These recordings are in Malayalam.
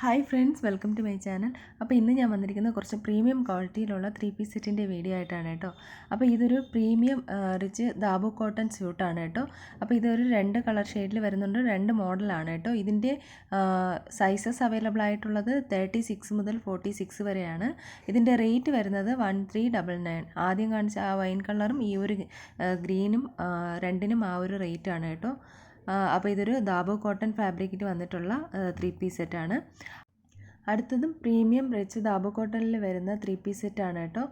Hi friends welcome to my channel. അപ്പോൾ ഇന്ന് ഞാൻ വന്നിരിക്കുന്നത് കുറച്ച് പ്രീമിയം ക്വാളിറ്റിയിലുള്ള ത്രീ പീസ് സെറ്റിന്റെ വീഡിയോ ആയിട്ടാണ് കേട്ടോ. അപ്പോൾ ഇതൊരു പ്രീമിയം റിച്ച് ദാബു കോട്ടൺ സ്യൂട്ടാണ് കേട്ടോ. അപ്പോൾ ഇതൊരു രണ്ട് കളർ ഷെയ്ഡിൽ വരുന്നുണ്ട് രണ്ട് മോഡലാണ് കേട്ടോ. ഇതിന്റെ സൈസസ് അവൈലബിൾ ആയിട്ടുള്ളത് തേർട്ടി സിക്സ് മുതൽ ഫോർട്ടി സിക്സ് വരെയാണ്. ഇതിന്റെ റേറ്റ് വരുന്നത് വൺ ത്രീ ഡബിൾ നയൻ ആദ്യം കാണിച്ച ആ വൈൻ കളറും ഈ ഒരു ഗ്രീനും രണ്ടിനും ആ ഒരു റേറ്റാണ് കേട്ടോ. അപ്പോൾ ഇതൊരു ദാബോ കോട്ടൺ ഫാബ്രിക്കിൽ വന്നിട്ടുള്ള ത്രീ പീസ് സെറ്റാണ് അടുത്തതും പ്രീമിയം റിച്ച് ദാബോ കോട്ടണിൽ വരുന്ന ത്രീ പീസ് സെറ്റാണ് കേട്ടോ.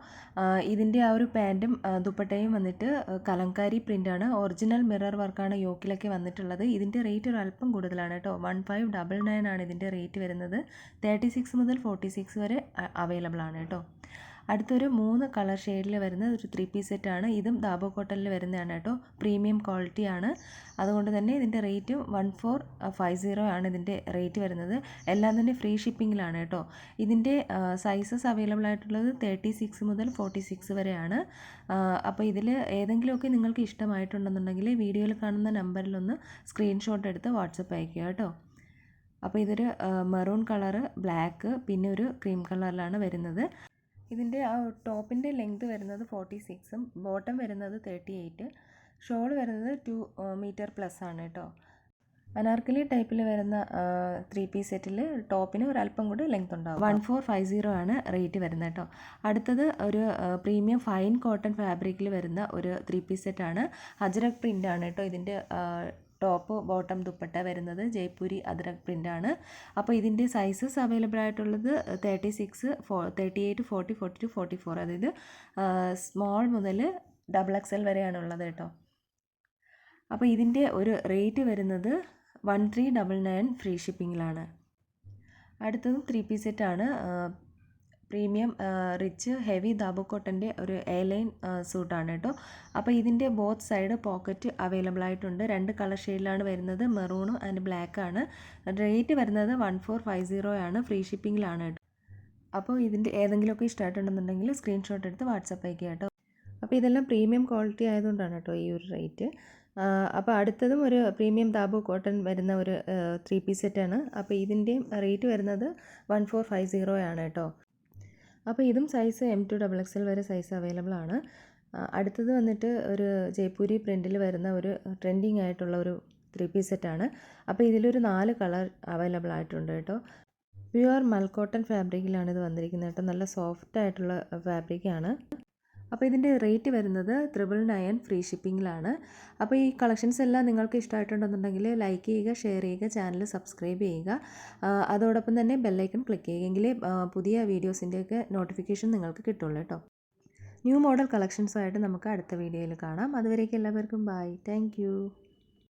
ഇതിന്റെ ആ ഒരു പാന്റും ദുപ്പട്ടയും വന്നിട്ട് കലങ്കാരി പ്രിന്റാണ് ഒറിജിനൽ മിറർ വർക്കാണ് യോക്കിലൊക്കെ വന്നിട്ടുള്ളത്. ഇതിന്റെ റേറ്റ് ഒരു അല്പം കൂടുതലാണ് കേട്ടോ. വൺ ഫൈവ് ഡബിൾ നയൻ ആണ് ഇതിന്റെ റേറ്റ് വരുന്നത്. തേർട്ടി സിക്സ് മുതൽ ഫോർട്ടി സിക്സ് വരെ അവൈലബിൾ ആണ് കേട്ടോ. അടുത്തൊരു മൂന്ന് കളർ ഷെയ്ഡിൽ വരുന്ന ഒരു ത്രീ പീസ് സെറ്റാണ്. ഇതും ദാബോ കോട്ടണിൽ വരുന്നതാണ് കേട്ടോ. പ്രീമിയം ക്വാളിറ്റിയാണ് അതുകൊണ്ട് തന്നെ ഇതിന്റെ rate one four five zero ആണ് ഇതിന്റെ റേറ്റ് വരുന്നത്. എല്ലാം തന്നെ ഫ്രീ ഷിപ്പിങ്ങിലാണ് കേട്ടോ. ഇതിന്റെ സൈസസ് അവൈലബിൾ ആയിട്ടുള്ളത് തേർട്ടി സിക്സ് മുതൽ ഫോർട്ടി സിക്സ് വരെയാണ്. അപ്പോൾ ഇതിൽ ഏതെങ്കിലുമൊക്കെ നിങ്ങൾക്ക് ഇഷ്ടമായിട്ടുണ്ടെന്നുണ്ടെങ്കിൽ വീഡിയോയിൽ കാണുന്ന നമ്പറിലൊന്ന് സ്ക്രീൻഷോട്ട് എടുത്ത് വാട്സപ്പ് അയക്കുക കേട്ടോ. അപ്പോൾ ഇതൊരു മെറൂൺ കളറ് ബ്ലാക്ക് പിന്നെ ഒരു ക്രീം കളറിലാണ് വരുന്നത്. ഇതിന്റെ ആ ടോപ്പിന്റെ ലെങ്ത് വരുന്നത് ഫോർട്ടി സിക്സും ബോട്ടം വരുന്നത് തേർട്ടി എയ്റ്റ്. ഷോൾ വരുന്നത് ടു മീറ്റർ പ്ലസ് ആണ് കേട്ടോ. അനാർക്കലി ടൈപ്പിൽ വരുന്ന ത്രീ പീസ് സെറ്റിൽ ടോപ്പിന് ഒരല്പം കൂടി ലെങ്ത് ഉണ്ടാവും. വൺ ഫോർ ഫൈവ് സീറോ ആണ് റേറ്റ് വരുന്നത് കേട്ടോ. അടുത്തത് ഒരു പ്രീമിയം ഫൈൻ കോട്ടൺ ഫാബ്രിക്കിൽ വരുന്ന ഒരു ത്രീ പീസ് സെറ്റാണ്. അജ്രക് പ്രിന്റ് ആണ് കേട്ടോ ഇതിന്റെ ടോപ്പ് ബോട്ടം ദുപ്പട്ട വരുന്നത് ജയ്പൂരി അദ്രക് പ്രിന്റാണ്. അപ്പോൾ ഇതിന്റെ സൈസസ് അവൈലബിൾ ആയിട്ടുള്ളത് തേർട്ടി സിക്സ് ഫോ thirty eight forty forty two forty four. അതായത് സ്മോൾ മുതൽ ഡബിൾ എക്സ് എൽ വരെയാണ് ഉള്ളത് കേട്ടോ. അപ്പോൾ ഇതിന്റെ ഒരു റേറ്റ് വരുന്നത് one three double nine free ഷിപ്പിങ്ങിലാണ്. അടുത്തത് ത്രീ പീസ് സെറ്റാണ്. പ്രീമിയം റിച്ച് ഹെവി ദാബു കോട്ടന്റെ ഒരു എയർലൈൻ സൂട്ടാണ് കേട്ടോ. അപ്പോൾ ഇതിന്റെ ബോത്ത് സൈഡ് പോക്കറ്റ് അവൈലബിൾ ആയിട്ടുണ്ട്. രണ്ട് കളർ ഷെയ്ഡിലാണ് വരുന്നത്. മെറൂണും ആൻഡ് ബ്ലാക്ക് ആണ്. റേറ്റ് വരുന്നത് വൺ ഫോർ ഫൈവ് സീറോ ആണ്. ഫ്രീ ഷിപ്പിങ്ങിലാണ് കേട്ടോ. അപ്പോൾ ഇതിന്റെ ഏതെങ്കിലുമൊക്കെ ഇഷ്ടമായിട്ടുണ്ടെന്നുണ്ടെങ്കിൽ സ്ക്രീൻഷോട്ട് എടുത്ത് വാട്സപ്പ് അയക്കുക കേട്ടോ. അപ്പോൾ ഇതെല്ലാം പ്രീമിയം ക്വാളിറ്റി ആയതുകൊണ്ടാണ് കേട്ടോ ഈ ഒരു റേറ്റ്. അപ്പോൾ അടുത്തതും ഒരു പ്രീമിയം താബു കോട്ടൺ വരുന്ന ഒരു ത്രീ പീസ് സെറ്റാണ്. അപ്പോൾ ഇതിന്റെയും റേറ്റ് വരുന്നത് വൺ ഫോർ ഫൈവ് സീറോ ആണ് കേട്ടോ. അപ്പോൾ ഇതും size M to double X L വരെ സൈസ് അവൈലബിൾ ആണ്. അടുത്തത് വന്നിട്ട് ഒരു ജയ്പൂരി പ്രിന്റിൽ വരുന്ന ഒരു ട്രെൻഡിങ് ആയിട്ടുള്ള ഒരു ത്രീ പീസ് സെറ്റാണ് അപ്പോൾ ഇതിലൊരു നാല് കളർ അവൈലബിൾ ആയിട്ടുണ്ട് കേട്ടോ. പ്യുവർ മൽക്കോട്ടൺ ഫാബ്രിക്കിലാണ് ഇത് വന്നിരിക്കുന്നത് കേട്ടോ. നല്ല സോഫ്റ്റ് ആയിട്ടുള്ള ഫാബ്രിക്കാണ് അപ്പോൾ ഇതിന്റെ റേറ്റ് വരുന്നത് ത്രിബിൾ നയൻ ഫ്രീ ഷിപ്പിങ്ങിലാണ്. അപ്പോൾ ഈ കളക്ഷൻസ് എല്ലാം നിങ്ങൾക്ക് ഇഷ്ടമായിട്ടുണ്ടെന്നുണ്ടെങ്കിൽ ലൈക്ക് ചെയ്യുക ഷെയർ ചെയ്യുക ചാനൽ സബ്സ്ക്രൈബ് ചെയ്യുക. അതോടൊപ്പം തന്നെ ബെല്ലൈക്കൺ ക്ലിക്ക് ചെയ്യുമെങ്കിൽ പുതിയ വീഡിയോസിന്റെയൊക്കെ നോട്ടിഫിക്കേഷൻ നിങ്ങൾക്ക് കിട്ടുള്ളൂ കേട്ടോ. ന്യൂ മോഡൽ കളക്ഷൻസുമായിട്ട് നമുക്ക് അടുത്ത വീഡിയോയിൽ കാണാം. അതുവരേക്കും എല്ലാവർക്കും ബൈ. താങ്ക്